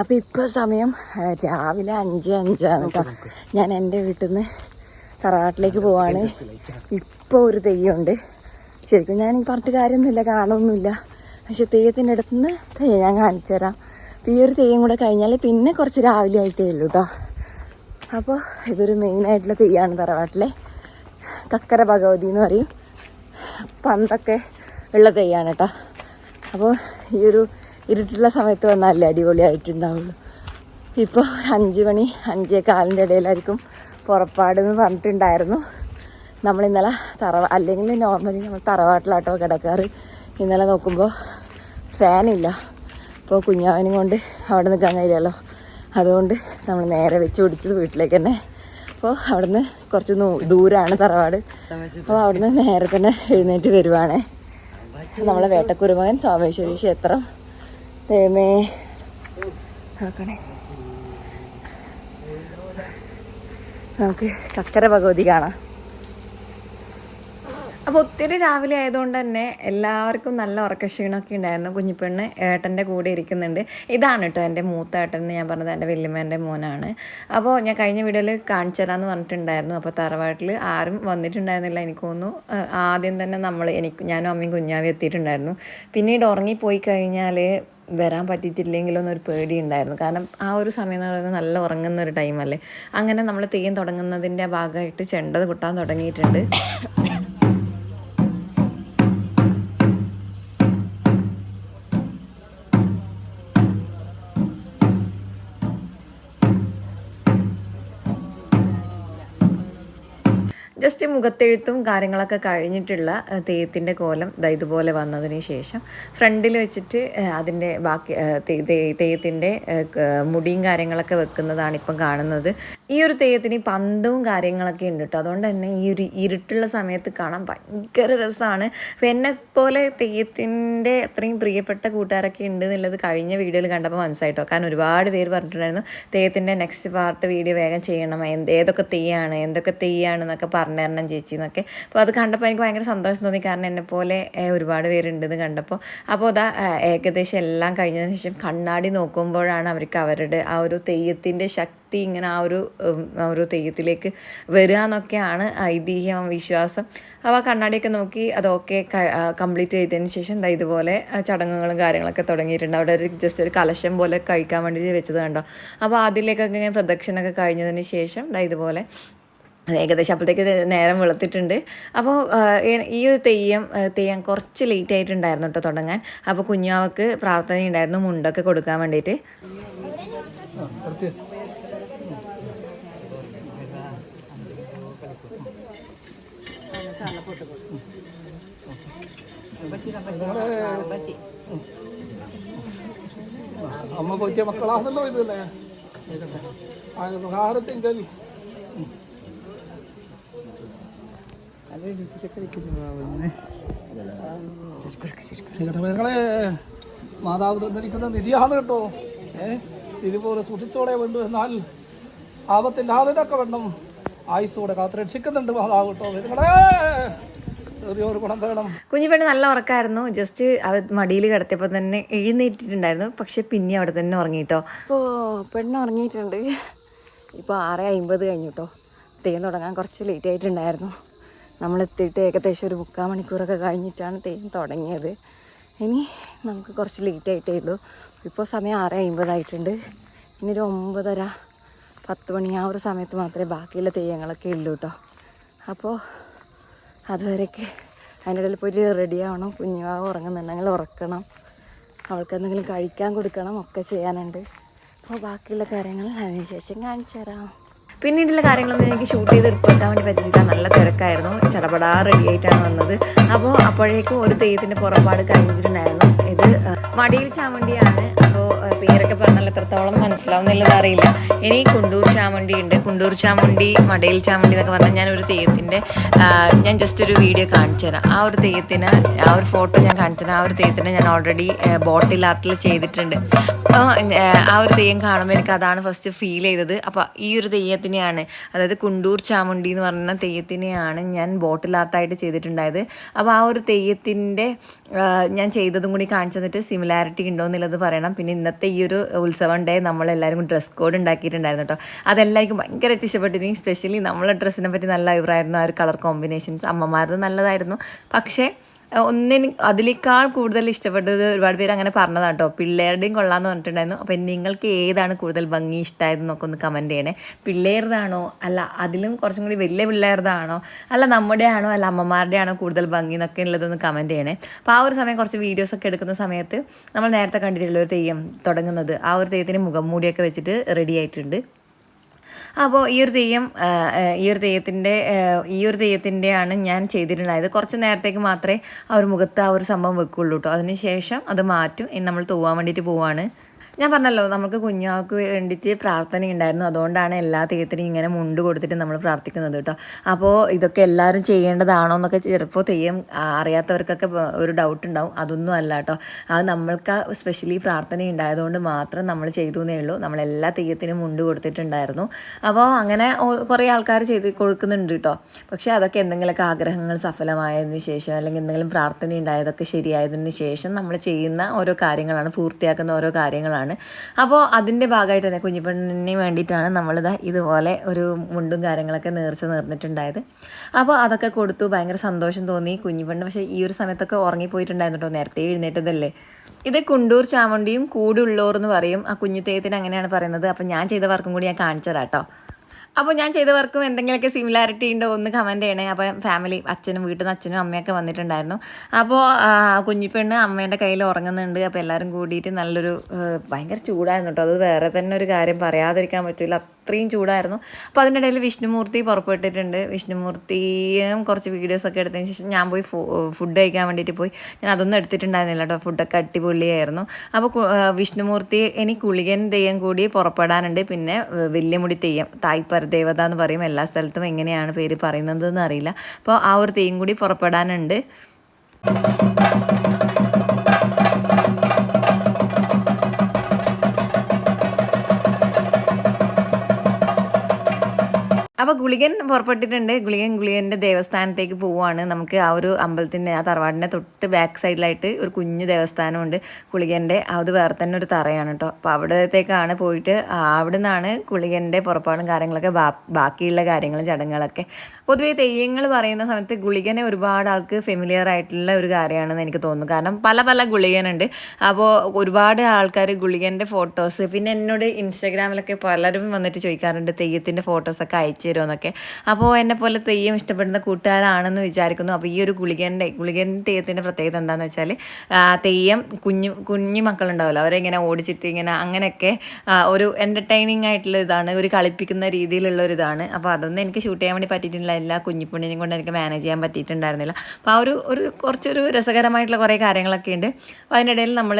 അപ്പോൾ ഇപ്പോൾ സമയം രാവിലെ അഞ്ച് അഞ്ചാണ് കേട്ടോ ഞാൻ എന്റെ വീട്ടിൽ നിന്ന് തറവാട്ടിലേക്ക് പോവാണ്. ഇപ്പോൾ ഒരു തെയ്യമുണ്ട് ശരിക്കും ഞാൻ ഈ പറഞ്ഞിട്ട് കാര്യമൊന്നുമില്ല കാണുമൊന്നുമില്ല പക്ഷെ തെയ്യത്തിന്റെ അടുത്ത് നിന്ന് തെയ്യം ഞാൻ കാണിച്ചു തരാം. അപ്പോൾ ഈ ഒരു തെയ്യം കൂടെ കഴിഞ്ഞാൽ പിന്നെ കുറച്ച് രാവിലെ ആയിട്ടേ ഉള്ളൂ കേട്ടോ അപ്പോൾ ഇതൊരു മെയിനായിട്ടുള്ള തെയ്യമാണ് തറവാട്ടിലെ. കക്കര ഭഗവതി എന്ന് പറയും. പണ്ടൊക്കെ ഉള്ള തെയ്യാണ് കേട്ടോ അപ്പോൾ ഈ ഒരു ഇരുട്ടുള്ള സമയത്ത് വന്നാലേ അടിപൊളിയായിട്ടുണ്ടാവുള്ളൂ. ഇപ്പോൾ ഒരു അഞ്ച് മണി അഞ്ചേ കാലിന്റെ ഇടയിലായിരിക്കും പുറപ്പാട് എന്ന് പറഞ്ഞിട്ടുണ്ടായിരുന്നു. നമ്മൾ ഇന്നലെ തറവ അല്ലെങ്കിൽ നോർമലി നമ്മൾ തറവാട്ടിലാട്ടോ കിടക്കാറ്. ഇന്നലെ നോക്കുമ്പോൾ ഫാനില്ല. അപ്പോൾ കുഞ്ഞാവനും കൊണ്ട് അവിടെ നിൽക്കാൻ കഴിയില്ലല്ലോ. അതുകൊണ്ട് നമ്മൾ നേരെ വെച്ച് പിടിച്ചത് വീട്ടിലേക്ക് തന്നെ. അപ്പോൾ അവിടുന്ന് കുറച്ച് ദൂരമാണ് തറവാട്. അപ്പോൾ അവിടുന്ന് നേരെ തന്നെ എഴുന്നേറ്റ് വരുവാണേ. നമ്മളെ വേട്ടക്കുരുമകൻ സോമേശ്വരി ക്ഷേത്രം ദൈവമേ. നോക്കണേ. നമുക്ക് കക്കര ഭഗവതി കാണാം. അപ്പോൾ ഒത്തിരി രാവിലെ ആയതുകൊണ്ട് തന്നെ എല്ലാവർക്കും നല്ല ഉറക്കക്ഷീണമൊക്കെ ഉണ്ടായിരുന്നു. കുഞ്ഞിപ്പെണ്ണ് ഏട്ടന്റെ കൂടെ ഇരിക്കുന്നുണ്ട്. ഇതാണ് കേട്ടോ എന്റെ മൂത്ത ഏട്ടൻ എന്ന് ഞാൻ പറഞ്ഞത്. എന്റെ വല്യമ്മേന്റെ മോനാണ്. അപ്പോൾ ഞാൻ കഴിഞ്ഞ വീഡിയോയിൽ കാണിച്ചു തരാമെന്ന് പറഞ്ഞിട്ടുണ്ടായിരുന്നു. അപ്പോൾ തറവാട്ടിൽ ആരും വന്നിട്ടുണ്ടായിരുന്നില്ല. എനിക്ക് തോന്നുന്നു ആദ്യം തന്നെ നമ്മൾ എനിക്ക് ഞാനും അമ്മയും കുഞ്ഞാവി എത്തിയിട്ടുണ്ടായിരുന്നു. പിന്നീട് ഉറങ്ങിപ്പോയി കഴിഞ്ഞാൽ വരാൻ പറ്റിയിട്ടില്ലെങ്കിലോ എന്നൊരു പേടി ഉണ്ടായിരുന്നു കാരണം ആ ഒരു സമയം എന്ന് പറയുന്നത് നല്ല ഉറങ്ങുന്ന ഒരു ടൈമല്ലേ അങ്ങനെ നമ്മൾ തെയ്യം തുടങ്ങുന്നതിന്റെ ഭാഗമായിട്ട് ചെണ്ടത് കൊട്ടാൻ തുടങ്ങിയിട്ടുണ്ട്. ജസ്റ്റ് മുഖത്തെഴുത്തും കാര്യങ്ങളൊക്കെ കഴിഞ്ഞിട്ടുള്ള തെയ്യത്തിന്റെ കോലം ഇതുപോലെ വന്നതിന് ശേഷം ഫ്രണ്ടിൽ വെച്ചിട്ട് അതിന്റെ ബാക്കി തെയ്യത്തിന്റെ മുടിയും കാര്യങ്ങളൊക്കെ വെക്കുന്നതാണ് ഇപ്പം കാണുന്നത്. ഈ ഒരു തെയ്യത്തിന് പന്തവും കാര്യങ്ങളൊക്കെ ഉണ്ട് കേട്ടോ അതുകൊണ്ട് തന്നെ ഈ ഒരു ഇരുട്ടുള്ള സമയത്ത് കാണാൻ ഭയങ്കര രസമാണ് എന്നെ പോലെ തെയ്യത്തിന്റെ അത്രയും പ്രിയപ്പെട്ട കൂട്ടുകാരൊക്കെ ഉണ്ട് എന്നുള്ളത് കഴിഞ്ഞ വീഡിയോയിൽ കണ്ടപ്പോൾ മനസ്സായിട്ടോ കാരണം ഒരുപാട് പേര് പറഞ്ഞിട്ടുണ്ടായിരുന്നു തെയ്യത്തിന്റെ നെക്സ്റ്റ് പാർട്ട് വീഡിയോ വേഗം ചെയ്യണം ഏതൊക്കെ തെയ്യാണ് എന്തൊക്കെ തെയ്യാണ് എന്നൊക്കെ പറഞ്ഞു തരണം ചേച്ചി എന്നൊക്കെ. അപ്പോൾ അത് കണ്ടപ്പോൾ എനിക്ക് ഭയങ്കര സന്തോഷം തോന്നി. കാരണം എന്നെ പോലെ ഒരുപാട് പേരുണ്ടെന്ന് കണ്ടപ്പോൾ. അപ്പോൾ അതാ ഏകദേശം എല്ലാം കഴിഞ്ഞതിന് ശേഷം കണ്ണാടി നോക്കുമ്പോഴാണ് അവർക്ക് അവരുടെ ആ ഒരു തെയ്യത്തിന്റെ ശക്തി ഇങ്ങനെ ആ ഒരു ഒരു തെയ്യത്തിലേക്ക് വരിക എന്നൊക്കെയാണ് ഐതിഹ്യം വിശ്വാസം. അപ്പോൾ ആ കണ്ണാടിയൊക്കെ നോക്കി അതൊക്കെ കംപ്ലീറ്റ് ചെയ്തതിന് ശേഷം എന്താ ഇതുപോലെ ചടങ്ങുകളും കാര്യങ്ങളൊക്കെ തുടങ്ങിയിട്ടുണ്ട്. അവിടെ ഒരു ജസ്റ്റ് ഒരു കലശം പോലെ കഴിക്കാൻ വേണ്ടി വെച്ചത് കണ്ടോ? അപ്പോൾ അതിലേക്കൊക്കെ ഇങ്ങനെ പ്രദക്ഷിണൊക്കെ കഴിഞ്ഞതിന് ശേഷം ഇതുപോലെ ഏകദേശം അപ്പോഴത്തേക്ക് നേരം വെളുത്തിട്ടുണ്ട്. അപ്പോൾ ഈ ഒരു തെയ്യം തെയ്യം കുറച്ച് ലേറ്റ് ആയിട്ടുണ്ടായിരുന്നു കേട്ടോ തുടങ്ങാൻ. അപ്പോൾ കുഞ്ഞാവക്ക് പ്രാർത്ഥന ഉണ്ടായിരുന്നു മുണ്ടൊക്കെ കൊടുക്കാൻ വേണ്ടിയിട്ട്. അമ്മ കൊച്ചിയ മക്കളാണല്ലോ ഇതല്ലേ? ആഹാരത്തിങ്കൽ നിങ്ങളെ മാതാവ് തന്നിരിക്കുന്ന നിധിയാണ് കേട്ടോ ഏ? ഇതുപോലെ സൂക്ഷിച്ചോടെ വേണ്ടു എന്നാൽ ആപത്തില്ലാതിനൊക്കെ വേണം. ആയുസോടെ കാത്ത് രക്ഷിക്കുന്നുണ്ട് മാതാവ് കേട്ടോ. നിങ്ങളെ കുഞ്ഞിപ്പെണ്ണ് നല്ല ഉറക്കായിരുന്നു. ജസ്റ്റ് അവ മടിയിൽ കിടത്തിയപ്പോൾ തന്നെ എഴുന്നേറ്റിട്ടുണ്ടായിരുന്നു. പക്ഷെ പിന്നെ അവിടെ തന്നെ ഉറങ്ങിട്ടോ. ഓ പെണ്ണ് ഉറങ്ങിയിട്ടുണ്ട്. ഇപ്പോൾ ആറ് അമ്പത് കഴിഞ്ഞു കേട്ടോ. തെയ്യം തുടങ്ങാൻ കുറച്ച് ലേറ്റ് ആയിട്ടുണ്ടായിരുന്നു. നമ്മൾ എത്തിയിട്ട് ഏകദേശം ഒരു മുക്കാൽ മണിക്കൂറൊക്കെ കഴിഞ്ഞിട്ടാണ് തെയ്യം തുടങ്ങിയത്. ഇനി നമുക്ക് കുറച്ച് ലേറ്റ് ആയിട്ടേ ഉള്ളൂ. ഇപ്പോൾ സമയം ആറ് അമ്പതായിട്ടുണ്ട് ഇനി ഒരു ഒമ്പതര പത്ത് മണി ആ ഒരു സമയത്ത് മാത്രമേ ബാക്കിയുള്ള തെയ്യങ്ങളൊക്കെ ഉള്ളൂ കേട്ടോ അപ്പോൾ അതുവരേക്ക് അതിന്റെ ഇടയിൽ പോയിട്ട് റെഡി ആവണം. കുഞ്ഞുവാവ് ഉറങ്ങുന്നുണ്ടെങ്കിൽ ഉറക്കണം. അവൾക്ക് എന്തെങ്കിലും കഴിക്കാൻ കൊടുക്കണം ഒക്കെ ചെയ്യാനുണ്ട്. അപ്പോൾ ബാക്കിയുള്ള കാര്യങ്ങൾ അതിനുശേഷം കാണിച്ചു തരാം പിന്നീടുള്ള കാര്യങ്ങളൊന്നും എനിക്ക് ഷൂട്ട് ചെയ്ത് എടുക്കാൻ വേണ്ടി പറ്റിയില്ല. നല്ല തിരക്കായിരുന്നു. ചടപടാ റെഡി ആയിട്ടാണ് വന്നത്. അപ്പോൾ അപ്പോഴേക്കും ഒരു തെയ്യത്തിന്റെ പുറപ്പാട് കഴിഞ്ഞിട്ടുണ്ടായിരുന്നു. മടിയിൽ ചാമണ്ടിയാണ്. അപ്പോൾ പേരൊക്കെ പറഞ്ഞാൽ എത്രത്തോളം മനസ്സിലാവുന്നില്ലത് അറിയില്ല. ഇനി കുണ്ടൂർ ചാമണ്ടി ഉണ്ട്. കുണ്ടൂർ ചാമുണ്ടി മടയിൽ ചാമുണ്ടി എന്നൊക്കെ പറഞ്ഞാൽ ഞാൻ ഒരു തെയ്യത്തിന്റെ ഞാൻ ജസ്റ്റ് ഒരു വീഡിയോ കാണിച്ചു തരാം. ആ ഒരു തെയ്യത്തിന് ആ ഒരു ഫോട്ടോ ഞാൻ കാണിച്ചു തരാം. ആ ഒരു തെയ്യത്തിന് ഞാൻ ഓൾറെഡി ബോട്ടിൽ ആർട്ടിൽ ചെയ്തിട്ടുണ്ട്. അപ്പോൾ ആ ഒരു തെയ്യം കാണുമ്പോൾ എനിക്ക് അതാണ് ഫസ്റ്റ് ഫീൽ ചെയ്തത്. അപ്പോൾ ഈ ഒരു തെയ്യത്തിനെയാണ് അതായത് കുണ്ടൂർ ചാമുണ്ടി എന്ന് പറഞ്ഞ തെയ്യത്തിനെയാണ് ഞാൻ ബോട്ടിൽ ആർട്ടായിട്ട് ചെയ്തിട്ടുണ്ടായത്. അപ്പോൾ ആ ഒരു തെയ്യത്തിന്റെ ഞാൻ ചെയ്തതും കൂടി കാണിച്ചു തന്നിട്ട് സിമിലാരിറ്റി ഉണ്ടോ എന്നുള്ളത് പറയണം. പിന്നെ ഇന്നത്തെ ഈ ഒരു ഉത്സവം ഡേ നമ്മളെല്ലാവരും ഡ്രസ് കോഡ് ഉണ്ടാക്കിയിട്ടുണ്ടായിരുന്നു കേട്ടോ അതെല്ലാവർക്കും ഭയങ്കരമായിട്ട് ഇഷ്ടപ്പെട്ടിരുന്നു. സ്പെഷ്യലി നമ്മളെ ഡ്രസ്സിനെ പറ്റി നല്ല അഭിപ്രായമായിരുന്നു. ആ ഒരു കളർ കോമ്പിനേഷൻസ് അമ്മമാരത് നല്ലതായിരുന്നു. പക്ഷേ ഒന്നിന് അതിലേക്കാൾ കൂടുതൽ ഇഷ്ടപ്പെട്ടത് ഒരുപാട് പേര് അങ്ങനെ പറഞ്ഞതാണ് കേട്ടോ പിള്ളേരുടെയും കൊള്ളാന്ന് പറഞ്ഞിട്ടുണ്ടായിരുന്നു. അപ്പം നിങ്ങൾക്ക് ഏതാണ് കൂടുതൽ ഭംഗി ഇഷ്ടമായതെന്നൊക്കെ ഒന്ന് കമന്റ് ചെയ്യണേ. പിള്ളേരുതാണോ? അല്ല അതിലും കുറച്ചും കൂടി വലിയ പിള്ളേരുതാണോ? അല്ല നമ്മുടെ ആണോ അല്ല അമ്മമാരുടെ ആണോ കൂടുതൽ ഭംഗി എന്നൊക്കെ ഉള്ളതൊന്ന് കമന്റ് ചെയ്യണേ. അപ്പോൾ ആ ഒരു സമയം കുറച്ച് വീഡിയോസ് ഒക്കെ എടുക്കുന്ന സമയത്ത് നമ്മൾ നേരത്തെ കണ്ടിട്ടുള്ള ഒരു തെയ്യം തുടങ്ങുന്നത്. ആ ഒരു തെയ്യത്തിന് മുഖം മൂടിയൊക്കെ വെച്ചിട്ട് റെഡി ആയിട്ടുണ്ട്. അപ്പോൾ ഈ ഒരു തെയ്യം ഈ ഒരു തെയ്യത്തിന്റെ ഈ ഒരു തെയ്യത്തിന്റെയാണ് ഞാൻ ചെയ്തിട്ടുണ്ടായത്. കുറച്ച് നേരത്തേക്ക് മാത്രമേ ആ ഒരു മുഖത്ത് ആ ഒരു സംഭവം വെക്കുള്ളൂ കേട്ടോ അതിന് ശേഷം അത് മാറ്റും. നമ്മൾ തൂവാൻ വേണ്ടിയിട്ട് പോവാണ്. ഞാൻ പറഞ്ഞല്ലോ നമുക്ക് കുഞ്ഞാക്ക് വേണ്ടിയിട്ട് പ്രാർത്ഥന ഉണ്ടായിരുന്നു അതുകൊണ്ടാണ് എല്ലാ തെയ്യത്തിനും ഇങ്ങനെ മുണ്ട് കൊടുത്തിട്ട് നമ്മൾ പ്രാർത്ഥിക്കുന്നത് കേട്ടോ. അപ്പോൾ ഇതൊക്കെ എല്ലാവരും ചെയ്യേണ്ടതാണോ എന്നൊക്കെ ചിലപ്പോൾ തെയ്യം അറിയാത്തവർക്കൊക്കെ ഒരു ഡൗട്ട് ഉണ്ടാവും. അതൊന്നും അല്ല കേട്ടോ. അത് നമ്മൾക്ക് സ്പെഷ്യലി പ്രാർത്ഥന ഉണ്ടായതുകൊണ്ട് മാത്രം നമ്മൾ ചെയ്തു എന്നേ ഉള്ളൂ. നമ്മൾ എല്ലാ തെയ്യത്തിനും മുണ്ട് കൊടുത്തിട്ടുണ്ടായിരുന്നു. അപ്പോൾ അങ്ങനെ കുറേ ആൾക്കാർ ചെയ്ത് കൊടുക്കുന്നുണ്ട് കേട്ടോ. പക്ഷേ അതൊക്കെ എന്തെങ്കിലുമൊക്കെ ആഗ്രഹങ്ങൾ സഫലമായതിനു ശേഷം അല്ലെങ്കിൽ എന്തെങ്കിലും പ്രാർത്ഥന ഉണ്ടായതൊക്കെ ശരിയായതിന് ശേഷം നമ്മൾ ചെയ്യുന്ന ഓരോ കാര്യങ്ങളാണ് പൂർത്തിയാക്കുന്ന ഓരോ കാര്യങ്ങളാണ്. അപ്പോൾ അതിന്റെ ഭാഗമായിട്ട് തന്നെ കുഞ്ഞിപ്പെണ്ണിന് വേണ്ടിയിട്ടാണ് നമ്മളിതാ ഇതുപോലെ ഒരു മുണ്ടും കാര്യങ്ങളൊക്കെ നേർച്ച നേർന്നിട്ടുണ്ടായത്. അപ്പോൾ അതൊക്കെ കൊടുത്തു ഭയങ്കര സന്തോഷം തോന്നി കുഞ്ഞിപ്പെണ്ണ്. പക്ഷേ ഈ ഒരു സമയത്തൊക്കെ ഉറങ്ങിപ്പോയിട്ടുണ്ടായിരുന്നു നേരത്തെ എഴുന്നേറ്റതല്ലേ? ഇത് കുണ്ടൂർ ചാമുണ്ടിയും കൂടുള്ളോർ എന്ന് പറയും. ആ കുഞ്ഞുത്തേത്തിന് അങ്ങനെയാണ് പറയുന്നത്. അപ്പം ഞാൻ ചെയ്ത വർക്കും കൂടി ഞാൻ കാണിച്ചു തരാം കേട്ടോ അപ്പോൾ ഞാൻ ചെയ്ത വർക്കും എന്തെങ്കിലുമൊക്കെ സിമിലാരിറ്റി ഉണ്ടോ ഒന്ന് കമന്റ് ചെയ്യണേ. അപ്പോൾ ഫാമിലി അച്ഛനും വീട്ടിൽ നിന്ന് അച്ഛനും അമ്മയൊക്കെ വന്നിട്ടുണ്ടായിരുന്നു. അപ്പോൾ കുഞ്ഞിപ്പെണ്ണ് അമ്മേന്റെ കയ്യിൽ ഉറങ്ങുന്നുണ്ട്. അപ്പോൾ എല്ലാവരും കൂടിയിട്ട് നല്ലൊരു ഭയങ്കര ചൂടായിരുന്നു കേട്ടോ. അത് വേറെ തന്നെ ഒരു കാര്യം പറയാതിരിക്കാൻ പറ്റില്ല അത്രയും ചൂടായിരുന്നു. അപ്പോൾ അതിന്റെ ഇടയിൽ വിഷ്ണുമൂർത്തി പുറപ്പെട്ടിട്ടുണ്ട്. വിഷ്ണുമൂർത്തിയും കുറച്ച് വീഡിയോസൊക്കെ എടുത്തതിന് ശേഷം ഞാൻ പോയി ഫുഡ് കഴിക്കാൻ വേണ്ടിയിട്ട് പോയി. ഞാൻ അതൊന്നും എടുത്തിട്ടുണ്ടായിരുന്നില്ല കേട്ടോ ഫുഡൊക്കെ അടിപൊളിയായിരുന്നു. അപ്പോൾ വിഷ്ണുമൂർത്തി ഇനി കുളികൻ തെയ്യം കൂടി പുറപ്പെടാനുണ്ട്. പിന്നെ വെല്ലുമുടി തെയ്യം തായ്പര ദേവത എന്ന് പറയും. എല്ലാ സ്ഥലത്തും എങ്ങനെയാണ് പേര് പറയുന്നതെന്ന് അറിയില്ല. അപ്പോൾ ആ ഒരു തെയ്യം കൂടി പുറപ്പെടാനുണ്ട്. അപ്പോൾ ഗുളികൻ പുറപ്പെട്ടിട്ടുണ്ട്. ഗുളികൻ ഗുളികന്റെ ദേവസ്ഥാനത്തേക്ക് പോവുകയാണ്. നമുക്ക് ആ ഒരു അമ്പലത്തിന്റെ ആ തറവാടിന്റെ തൊട്ട് ബാക്ക് സൈഡിലായിട്ട് ഒരു കുഞ്ഞു ദേവസ്ഥാനമുണ്ട്. ഗുളികന്റെ അത് വേറെ തന്നെ ഒരു തറയാണ് കേട്ടോ അപ്പോൾ അവിടത്തേക്കാണ് പോയിട്ട് അവിടെ നിന്നാണ് ഗുളികന്റെ പുറപ്പാടും കാര്യങ്ങളൊക്കെ ബാക്കിയുള്ള കാര്യങ്ങളും ചടങ്ങുകളൊക്കെ. പൊതുവേ തെയ്യങ്ങൾ പറയുന്ന സമയത്ത് ഗുളികനെ ഒരുപാട് ആൾക്ക് ഫെമിലിയർ ആയിട്ടുള്ള ഒരു കാര്യമാണെന്ന് എനിക്ക് തോന്നുന്നു. കാരണം പല പല ഗുളികനുണ്ട്. അപ്പോൾ ഒരുപാട് ആൾക്കാർ ഗുളികന്റെ ഫോട്ടോസ് പിന്നെ എന്നോട് ഇൻസ്റ്റാഗ്രാമിലൊക്കെ പലരും വന്നിട്ട് ചോദിക്കാറുണ്ട് തെയ്യത്തിന്റെ ഫോട്ടോസൊക്കെ അയച്ചു തരുമെന്നൊക്കെ അപ്പോൾ എന്നെ പോലെ തെയ്യം ഇഷ്ടപ്പെടുന്ന കൂട്ടുകാരാണെന്ന് വിചാരിക്കുന്നു. അപ്പോൾ ഈ ഒരു ഗുളികന്റെ ഗുളികൻ തെയ്യത്തിന്റെ പ്രത്യേകത എന്താണെന്ന് വെച്ചാൽ തെയ്യം കുഞ്ഞു കുഞ്ഞു മക്കളുണ്ടാവില്ല. അവരെ ഇങ്ങനെ ഓടിച്ചിട്ട് ഇങ്ങനെ അങ്ങനെയൊക്കെ ഒരു എന്റർടൈനിങ് ആയിട്ടുള്ള ഇതാണ് ഒരു കളിപ്പിക്കുന്ന രീതിയിലുള്ള ഒരു ഇതാണ്. അപ്പോൾ അതൊന്നും എനിക്ക് ഷൂട്ട് ചെയ്യാൻ വേണ്ടി പറ്റിയിട്ടില്ല. എല്ലാ കുഞ്ഞിപ്പുണ്ണിനെയും കൊണ്ട് എനിക്ക് മാനേജ് ചെയ്യാൻ പറ്റിയിട്ടുണ്ടായിരുന്നില്ല. അപ്പോൾ ആ ഒരു ഒരു കുറച്ചൊരു രസകരമായിട്ടുള്ള കുറേ കാര്യങ്ങളൊക്കെ ഉണ്ട്. അപ്പോൾ അതിനിടയിൽ നമ്മൾ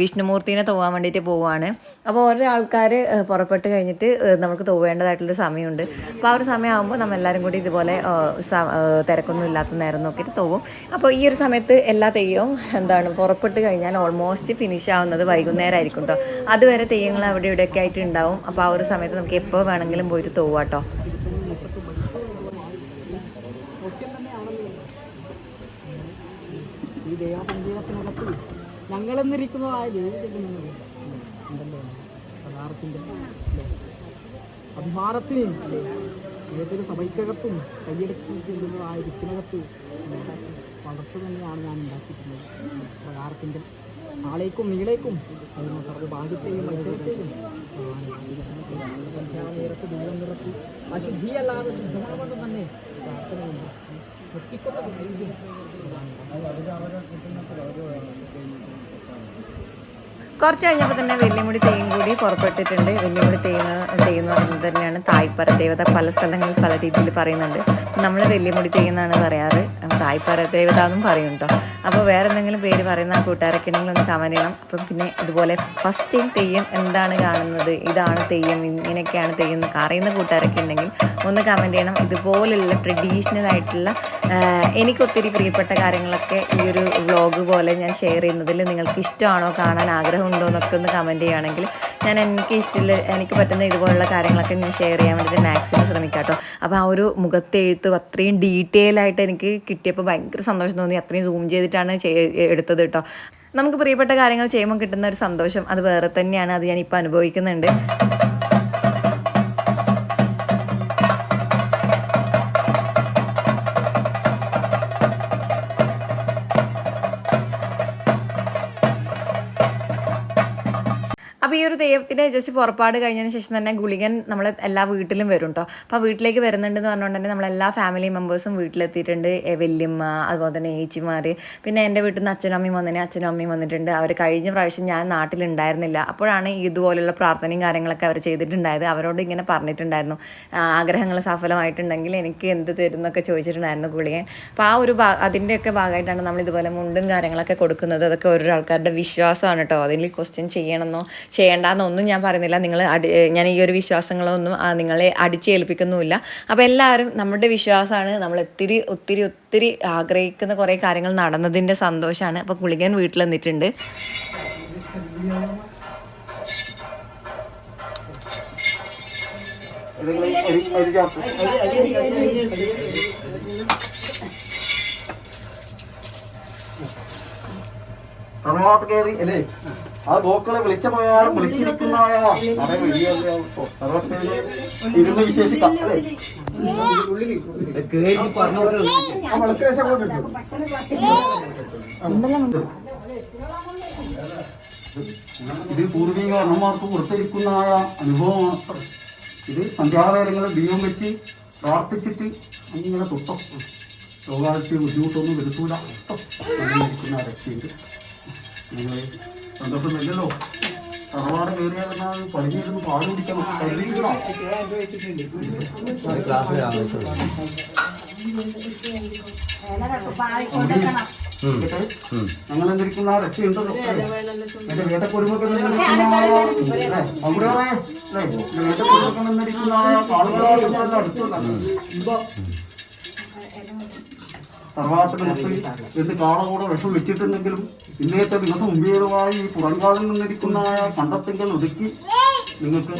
വിഷ്ണുമൂർത്തിനെ തോവാൻ വേണ്ടിയിട്ട് പോവുകയാണ് അപ്പോൾ ഓരോ ആൾക്കാർ പുറപ്പെട്ട് കഴിഞ്ഞിട്ട് നമുക്ക് തോവേണ്ടതായിട്ടുള്ളൊരു സമയമുണ്ട്. അപ്പോൾ ആ ഒരു സമയമാകുമ്പോൾ നമ്മൾ എല്ലാവരും കൂടി ഇതുപോലെ തിരക്കൊന്നും ഇല്ലാത്ത നേരം നോക്കിയിട്ട് തോവും. അപ്പോൾ ഈ ഒരു സമയത്ത് എല്ലാ തെയ്യവും എന്താണ് പുറപ്പെട്ട് കഴിഞ്ഞാൽ ഓൾമോസ്റ്റ് ഫിനിഷ് ആവുന്നത് വൈകുന്നേരം ആയിരിക്കും കേട്ടോ അതുവരെ തെയ്യങ്ങൾ അവിടെ ഇവിടെയൊക്കെ ആയിട്ട് ഉണ്ടാവും. അപ്പോൾ ആ ഒരു സമയത്ത് നമുക്ക് എപ്പോൾ വേണമെങ്കിലും പോയിട്ട് തോവാട്ടോ ഈ ദേവസങ്കീർണത്തിനകത്ത് ഞങ്ങളെന്നിരിക്കുന്നതായ ദേവികളുണ്ടല്ലോ പദാർത്ഥത്തിന്റെ അഭിമാനത്തിന് ഏതൊരു സഭയ്ക്കകത്തും കൈയെടുത്തിട്ടുള്ളതായ ദിക്കിനകത്ത് ഉണ്ടാക്കി വളർച്ച തന്നെയാണ് ഞാൻ ഉണ്ടാക്കിയിട്ടുള്ളത്. പ്രകാരത്തിന്റെ ആളേക്കും നീളേക്കും അതിന് സർവഭാഗ്യത്തെയും മത്സരത്തെയും സന്ധ്യാനേരത്ത് ദൂരം നിറത്തി അശുദ്ധിയല്ലാതെ ശുദ്ധമാണെന്ന് തന്നെ പ്രാർത്ഥനയുണ്ട്. ധൈര്യം കുറച്ച് കഴിഞ്ഞപ്പോൾ തന്നെ വെല്ലുമുടി തെയ്യം കൂടി പുറപ്പെട്ടിട്ടുണ്ട്. വെല്ലുമുടി തെയ്യുന്ന തെയ്യം പറയുന്നത് തന്നെയാണ്. തായ്പര ദേവത പല സ്ഥലങ്ങളിൽ പല രീതിയിൽ പറയുന്നുണ്ട്. നമ്മൾ വെല്ലുമുടി തെയ്യെന്നാണ് പറയാറ്. തായ്പര ദേവത പറയും കേട്ടോ അപ്പോൾ വേറെ എന്തെങ്കിലും പേര് പറയുന്ന കൂട്ടുകാരൊക്കെ ഉണ്ടെങ്കിൽ ഒന്ന് കമന്റ് ചെയ്യണം. അപ്പം പിന്നെ ഇതുപോലെ ഫസ്റ്റ് ടൈം തെയ്യം എന്താണ് കാണുന്നത്? ഇതാണ് തെയ്യം ഇങ്ങനെയൊക്കെയാണ് തെയ്യം എന്ന് അറിയുന്ന കൂട്ടുകാരൊക്കെ ഉണ്ടെങ്കിൽ ഒന്ന് കമന്റ് ചെയ്യണം. ഇതുപോലുള്ള ട്രഡീഷണൽ ആയിട്ടുള്ള എനിക്ക് എനിക്കൊത്തിരി പ്രിയപ്പെട്ട കാര്യങ്ങളൊക്കെ ഈ ഒരു വ്ളോഗ് പോലെ ഞാൻ ഷെയർ ചെയ്യുന്നതിൽ നിങ്ങൾക്ക് ഇഷ്ടമാണോ? കാണാൻ ആഗ്രഹമുണ്ടോ? എന്നൊക്കെ ഒന്ന് കമന്റ് ചെയ്യുകയാണെങ്കിൽ ഞാൻ എനിക്ക് ഇഷ്ടമില്ല എനിക്ക് പറ്റുന്ന ഇതുപോലുള്ള കാര്യങ്ങളൊക്കെ ഞാൻ ഷെയർ ചെയ്യാൻ വേണ്ടിയിട്ട് മാക്സിമം ശ്രമിക്കാം കേട്ടോ. അപ്പോൾ ആ ഒരു മുഖത്തെഴുത്ത് അത്രയും ഡീറ്റെയിൽ ആയിട്ട് എനിക്ക് കിട്ടിയപ്പോൾ ഭയങ്കര സന്തോഷം തോന്നി. അത്രയും സൂം ചെയ്തിട്ടാണ് ചെയ്- എടുത്തത് കേട്ടോ നമുക്ക് പ്രിയപ്പെട്ട കാര്യങ്ങൾ ചെയ്യുമ്പോൾ കിട്ടുന്ന ഒരു സന്തോഷം അത് വേറെ തന്നെയാണ്. അത് ഞാൻ ഇപ്പോൾ അനുഭവിക്കുന്നുണ്ട്. അപ്പോൾ ഈ ഒരു ദൈവത്തിന്റെ ജസ്റ്റ് പുറപ്പാട് കഴിഞ്ഞതിന് ശേഷം തന്നെ ഗുളികൻ നമ്മളെ എല്ലാ വീട്ടിലും വരും കേട്ടോ അപ്പോൾ വീട്ടിലേക്ക് വരുന്നുണ്ടെന്ന് പറഞ്ഞുകൊണ്ട് തന്നെ നമ്മളെല്ലാ ഫാമിലി മെമ്പേഴ്സും വീട്ടിലെത്തിയിട്ടുണ്ട്. വല്യമ്മ അതുപോലെ തന്നെ ഏച്ചിമാർ പിന്നെ എന്റെ വീട്ടിൽ നിന്ന് അച്ഛനും അമ്മയും വന്നതിന് അച്ഛനും അമ്മയും വന്നിട്ടുണ്ട്. അവർ കഴിഞ്ഞ പ്രാവശ്യം ഞാൻ നാട്ടിലുണ്ടായിരുന്നില്ല. അപ്പോഴാണ് ഇതുപോലുള്ള പ്രാർത്ഥനയും കാര്യങ്ങളൊക്കെ അവർ ചെയ്തിട്ടുണ്ടായത്. അവരോട് ഇങ്ങനെ പറഞ്ഞിട്ടുണ്ടായിരുന്നു. ആഗ്രഹങ്ങൾ സഫലമായിട്ടുണ്ടെങ്കിൽ എനിക്ക് എന്ത് തരും എന്നൊക്കെ ചോദിച്ചിട്ടുണ്ടായിരുന്നു ഗുളികൻ. അപ്പോൾ ആ ഒരു ഭാ അതിന്റെയൊക്കെ ഭാഗമായിട്ടാണ് നമ്മൾ ഇതുപോലെ മുണ്ടും കാര്യങ്ങളൊക്കെ കൊടുക്കുന്നത്. അതൊക്കെ ഓരോ ആൾക്കാരുടെ വിശ്വാസമാണ് കേട്ടോ അതിൽ ക്വസ്റ്റ്യൻ ചെയ്യണമെന്നോ ചെയ്യേണ്ടെന്നോ ഒന്നും ഞാൻ പറയുന്നില്ല നിങ്ങൾ ഞാൻ ഈ ഒരു വിശ്വാസങ്ങളൊന്നും നിങ്ങളെ അടിച്ചേൽപ്പിക്കുന്നുമില്ല അപ്പോൾ എല്ലാവരും നമ്മുടെ വിശ്വാസമാണ് നമ്മൾ ഒത്തിരി ഒത്തിരി ഒത്തിരി ആഗ്രഹിക്കുന്ന കുറേ കാര്യങ്ങൾ നടന്നതിന്റെ സന്തോഷമാണ് അപ്പോൾ ഗുളികൻ വീട്ടിൽ വന്നിട്ടുണ്ട് തറവാട്ട് കയറി അല്ലേ? ആ ഗോക്കളെ വിളിച്ച പ്രകാരം വിളിച്ചിരിക്കുന്നതായ ഇരുന്ന് വിശേഷിക്കാം അല്ലേ? ഇത് പൂർവിക അമ്മമാർക്ക് പുറത്തിരിക്കുന്നതായ അനുഭവമാണ്. ഇത് സന്ധ്യാവേളങ്ങളിൽ ദീപം വെച്ച് പ്രാർത്ഥിച്ചിട്ട് അങ്ങനെ തൊട്ടോ. രോഗാഴ്ച ബുദ്ധിമുട്ടൊന്നും വരുത്തൂല. ട്ടോ. അങ്ങനെ ഇരിക്കുന്ന നിങ്ങൾ സന്തോഷമില്ലല്ലോ. തറവാട് കയറിയാൽ പടിഞ്ഞിരുന്ന് പാൽ കുടിക്കണം. കരുതിയിരിക്കണം ഞങ്ങൾ എന്തിരിക്കുന്ന രക്ഷയുണ്ട് എന്റെ വേട്ടക്കൊരുമൊക്കെ അവിടെ വേട്ടക്കൊരുമൊക്കെ നിന്നിരിക്കുന്ന ആളുകളായിട്ട് അടുത്തുള്ള തറവാട്ടിന് നിർത്തി എന്ന് കാളകൂടെ വിഷം വെച്ചിട്ടുണ്ടെങ്കിലും ഇന്നത്തെ ദിവസം മുമ്പേതുമായി ഈ പുറംകാലിൽ നിന്നിരിക്കുന്ന കണ്ടത്തിങ്കൽ ഒതുക്കി നിങ്ങൾക്ക്.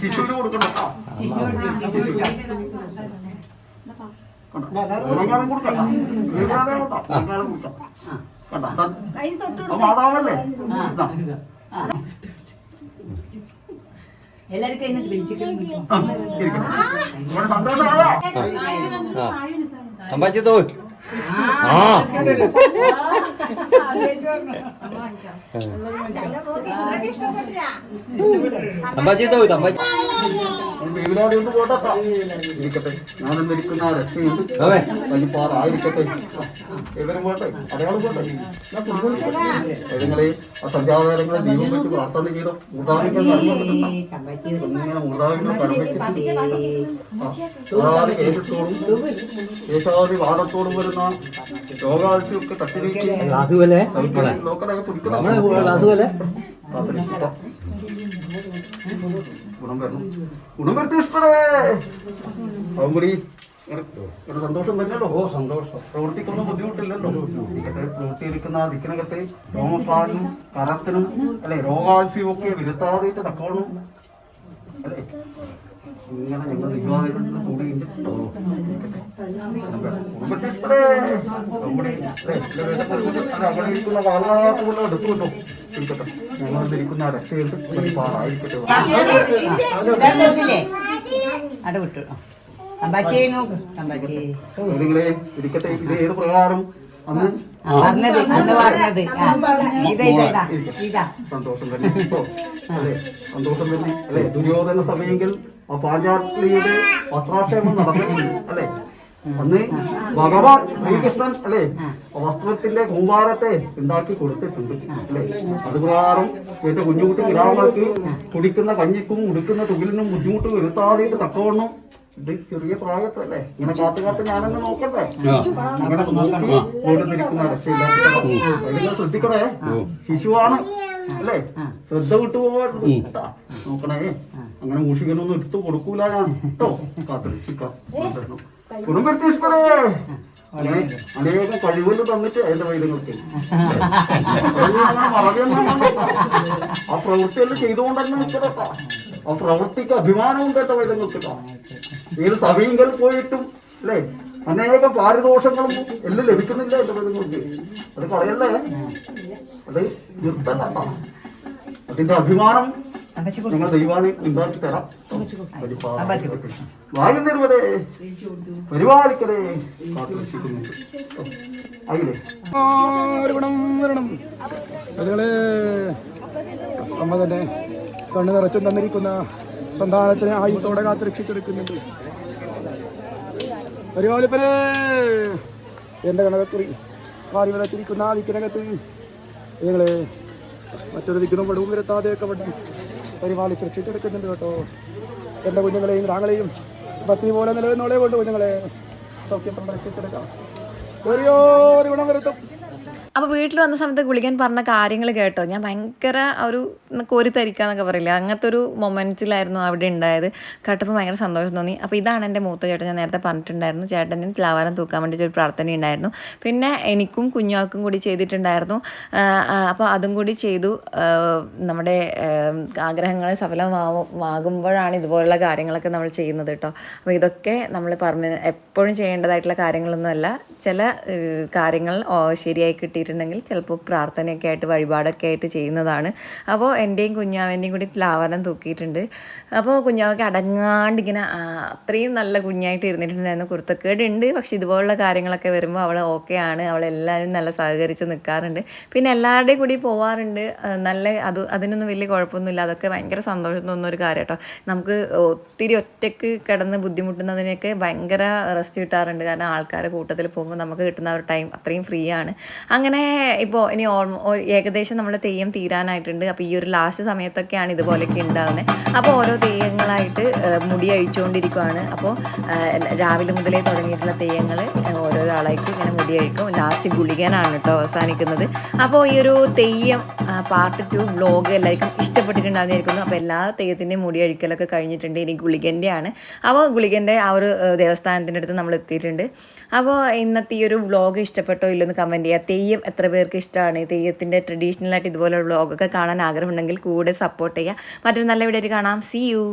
ശിശുവിന് കൊടുക്കണ്ടോ. കൊടുക്കാം. പുറങ്കാലം കൊടുക്കാം. മാതാവല്ലേ. എല്ലാവർക്കും എന്നിട്ട് വിളിച്ചിട്ട് ആ, അമ്പാച്ചി തോ ആ. ഒന്ന് പോട്ടെ ഇരിക്കട്ടെ. രക്ഷയുണ്ട് ഇവരും പോട്ടെ. അടയാളം പോട്ടെ. നിങ്ങളെ ആ സന്ധ്യാവേളങ്ങളിൽ ദീപം വെച്ച് പ്രാർത്ഥന ചെയ്തോ? വാദത്തോടും വരുന്ന രോഗാഴ്ചയൊക്കെ തട്ടിലേക്ക് അതുപോലെ. ലോക്കലൊക്കെ പിടിക്കണം. നമ്മളെ അതുപോലെ. പ്രാർത്ഥിക്കുക. ഗുണം വരണം ഗുണം വരട്ടെ ഇഷ്ടമേ അവൻ കൂടി ഒരു സന്തോഷം തന്നെയല്ലോ ഓ സന്തോഷം പ്രവർത്തിക്കുന്ന ബുദ്ധിമുട്ടില്ലല്ലോ പ്രവൃത്തിയിരിക്കുന്ന ദിക്കിനകത്തെ രോമപ്പാടിനും കരത്തിനും അല്ലെ രോഗാഴ്ചയും ഒക്കെ വിരുത്താതെ തക്കോളും അല്ലെ ഇങ്ങനെ ഞങ്ങൾ നിരുവാദികളിൽ കൂടിയുണ്ട് അവിടെ വാഹനങ്ങളെ എടുത്തു കിട്ടും ഇരിക്കട്ടെ ഞങ്ങൾ ഓ, നിങ്ങളെ ഇരിക്കട്ടെ. ഇത് ഏത് പ്രകാരം? അന്ന് പറഞ്ഞത് അന്ന് പറഞ്ഞത്. സന്തോഷം തന്നെ. അതെ സന്തോഷം തന്നെ. അല്ലെ? ദുര്യോധന സമയെങ്കിൽ ആ പാഞ്ചാലിയുടെ വസ്ത്രാക്ഷേപം നടന്നിട്ടുണ്ട് അല്ലെ? അന്ന് ഭഗവാൻ ശ്രീകൃഷ്ണൻ അല്ലെ? വസ്ത്രത്തിന്റെ കൂമ്പാരത്തെ ഉണ്ടാക്കി കൊടുത്തിട്ടുണ്ട് അല്ലെ? അതുപ്രകാരം എന്റെ കുഞ്ഞുകുട്ടി കിടാവുകൾക്ക് കുടിക്കുന്ന കഞ്ഞിക്കും ഉടുക്കുന്ന തുകിലിനും ബുദ്ധിമുട്ട് വരുത്താതെ തക്കവണ്ണം ഇത് ചെറിയ പ്രായത്തല്ലേ ഇങ്ങനെ കാത്തു കാത്ത് ഞാനെന്നെ നോക്കട്ടെ അങ്ങനെ നോക്കി ഓടുന്നിരിക്കുന്ന രക്ഷയില്ല ശ്രദ്ധിക്കണേ. ശിശുവാണ്. അല്ലേ? ശ്രദ്ധ വിട്ടുപോകരുത് കേട്ടാ. നോക്കണേ. അങ്ങനെ മൂഷികനൊന്നും എടുത്തു കൊടുക്കൂല ഞാൻ. കേട്ടോ? കാത്തിരിച്ചിട്ടോ. കുടുംബത്തെ അങ്ങനെ അനേകം കഴിവുകൾ തന്നിട്ട് എന്റെ വൈദ്യങ്ങൾക്ക്. ആ. പ്രവൃത്തിയെല്ലാം ചെയ്തുകൊണ്ട് തന്നെ നിൽക്കട്ടോ ആ പ്രവൃത്തിക്ക് അഭിമാനമുണ്ട് എന്റെ വൈദ്യങ്ങൾക്ക് ഏത് സഭയെങ്കിൽ പോയിട്ടും അല്ലേ? അനേകം പാരിതോഷങ്ങളും എല്ലാം ലഭിക്കുന്നില്ല എന്റെ വൈദ്യങ്ങൾക്ക് അത് കളയല്ലേ അത് നിർത്തല്ല അതിന്റെ അഭിമാനം നിങ്ങൾ ദൈവാനെ ഉണ്ടാക്കി തരാം. വായുന്നവരെ പരിപാലിക്കലേ ആയില്ലേ? അമ്മ തന്നെ കണ്ണു നിറച്ചും തന്നിരിക്കുന്ന സന്താനത്തിന് ആയുസോടെ കാത്ത് രക്ഷിച്ചെടുക്കുന്നുണ്ട് പരിപാലിപ്പനെ. എന്റെ കണകത്തിൽ വാരി വരത്തിരിക്കുന്ന ആ വിക്കിനകത്ത് നിങ്ങളെ മറ്റൊരു ദിക്കിനും വെടവും വരുത്താതെയൊക്കെ വണ്ടി പരിപാലിച്ച് രക്ഷിച്ചെടുക്കുന്നുണ്ട് കേട്ടോ. എന്റെ കുഞ്ഞുങ്ങളെയും താങ്കളെയും പത്നി പോലെ നിലവിൽ നോളേ കൊണ്ട് കുഞ്ഞുങ്ങളെ സൗഖ്യം രക്ഷിച്ചെടുക്കാം ഒരു ഗുണം വരുത്തും. അപ്പോൾ വീട്ടിൽ വന്ന സമയത്ത് ഗുളികൻ പറഞ്ഞ കാര്യങ്ങൾ കേട്ടോ. ഞാൻ ഭയങ്കര ഒരു കോരിത്തരിക്കാന്നൊക്കെ പറയില്ല? അങ്ങനത്തെ ഒരു മൊമെന്റിലായിരുന്നു അവിടെ ഉണ്ടായത്. കേട്ടപ്പോൾ ഭയങ്കര സന്തോഷം തോന്നി. അപ്പോൾ ഇതാണ് എന്റെ മൂത്ത ചേട്ടൻ ഞാൻ നേരത്തെ പറഞ്ഞിട്ടുണ്ടായിരുന്നു. ചേട്ടനും ലാവാരം തൂക്കാൻ വേണ്ടിയിട്ട് ഒരു പ്രാർത്ഥന ഉണ്ടായിരുന്നു. പിന്നെ എനിക്കും കുഞ്ഞാൾക്കും കൂടി ചെയ്തിട്ടുണ്ടായിരുന്നു. അപ്പോൾ അതും കൂടി ചെയ്തു. നമ്മുടെ ആഗ്രഹങ്ങൾ സഫലമാകുമ്പോഴാണ് ഇതുപോലുള്ള കാര്യങ്ങളൊക്കെ നമ്മൾ ചെയ്യുന്നത് കേട്ടോ. അപ്പോൾ ഇതൊക്കെ നമ്മൾ പറഞ്ഞ എപ്പോഴും ചെയ്യേണ്ടതായിട്ടുള്ള കാര്യങ്ങളൊന്നുമല്ല. ചില കാര്യങ്ങൾ ശരിയായി ശരിയായി കിട്ടിയിട്ടുണ്ടെങ്കിൽ ചിലപ്പോൾ പ്രാർത്ഥനയൊക്കെ ആയിട്ട് വഴിപാടൊക്കെ ആയിട്ട് ചെയ്യുന്നതാണ്. അപ്പോൾ എന്റെയും കുഞ്ഞാവന്റെയും കൂടി ലാവരണം തൂക്കിയിട്ടുണ്ട്. അപ്പോൾ കുഞ്ഞാവയ്ക്ക് അടങ്ങാണ്ട് ഇങ്ങനെ അത്രയും നല്ല കുഞ്ഞായിട്ട് ഇരുന്നിട്ടുണ്ടായിരുന്നു. കുർത്തക്കേടുണ്ട് പക്ഷെ ഇതുപോലുള്ള കാര്യങ്ങളൊക്കെ വരുമ്പോൾ അവൾ ഓക്കെ ആണ്. അവളെല്ലാവരും നല്ല സഹകരിച്ച് നിൽക്കാറുണ്ട്. പിന്നെ എല്ലാവരുടെയും കൂടി പോവാറുണ്ട്. നല്ല അത് അതിനൊന്നും വലിയ കുഴപ്പമൊന്നുമില്ല. അതൊക്കെ ഭയങ്കര സന്തോഷം തോന്നുന്ന ഒരു കാര്യം കേട്ടോ. നമുക്ക് ഒത്തിരി ഒറ്റയ്ക്ക് കിടന്ന് ബുദ്ധിമുട്ടുന്നതിനൊക്കെ ഭയങ്കര റെസ്റ്റ് കിട്ടാറുണ്ട്. കാരണം ആൾക്കാരുടെ കൂട്ടത്തിൽ പോകുമ്പോൾ നമുക്ക് കിട്ടുന്ന ഒരു ടൈം അത്രയും ഫ്രീ ആണ്. അങ്ങനെ ഇപ്പോൾ ഇനി ഓൾമോ ഏകദേശം നമ്മൾ തെയ്യം തീരാനായിട്ടുണ്ട്. അപ്പോൾ ഈ ഒരു ലാസ്റ്റ് സമയത്തൊക്കെയാണ് ഇതുപോലെയൊക്കെ ഉണ്ടാകുന്നത് അപ്പോൾ ഓരോ തെയ്യങ്ങളായിട്ട് മുടി അഴിച്ചുകൊണ്ടിരിക്കുവാണ് അപ്പോൾ രാവിലെ മുതലേ തുടങ്ങിയിട്ടുള്ള തെയ്യങ്ങൾ ഓരോരാളായിട്ട് ഇങ്ങനെ മുടി അഴിക്കും. ലാസ്റ്റ് ഗുളികനാണ് കേട്ടോ അവസാനിക്കുന്നത്. അപ്പോൾ ഈ ഒരു തെയ്യം പാർട്ട് ടു ബ്ലോഗ് എല്ലാവർക്കും ഇഷ്ടപ്പെട്ടിട്ടുണ്ടാകുന്നിരിക്കുന്നു അപ്പോൾ എല്ലാ തെയ്യത്തിന്റെയും മുടി അഴിക്കലൊക്കെ കഴിഞ്ഞിട്ടുണ്ട്. ഇനി ഗുളികന്റെ ആണ് അപ്പോൾ ഗുളികന്റെ ആ ഒരു ദേവസ്ഥാനത്തിന്റെ അടുത്ത് നമ്മൾ എത്തിയിട്ടുണ്ട് അപ്പോൾ ഇന്നത്തെ ഈ ഒരു വ്ളോഗ് ഇഷ്ടപ്പെട്ടോ ഇല്ലെന്ന് കമന്റ് ചെയ്യുക തെയ്യം എത്ര പേർക്ക് ഇഷ്ടമാണ് തെയ്യത്തിന്റെ ട്രഡീഷണൽ ആയിട്ട് വ്ളോഗൊക്കെ കാണാൻ ആഗ്രഹമുണ്ടെങ്കിൽ കൂടെ സപ്പോർട്ട് ചെയ്യുക. മറ്റൊരു നല്ല വീഡിയോ കാണാം. C U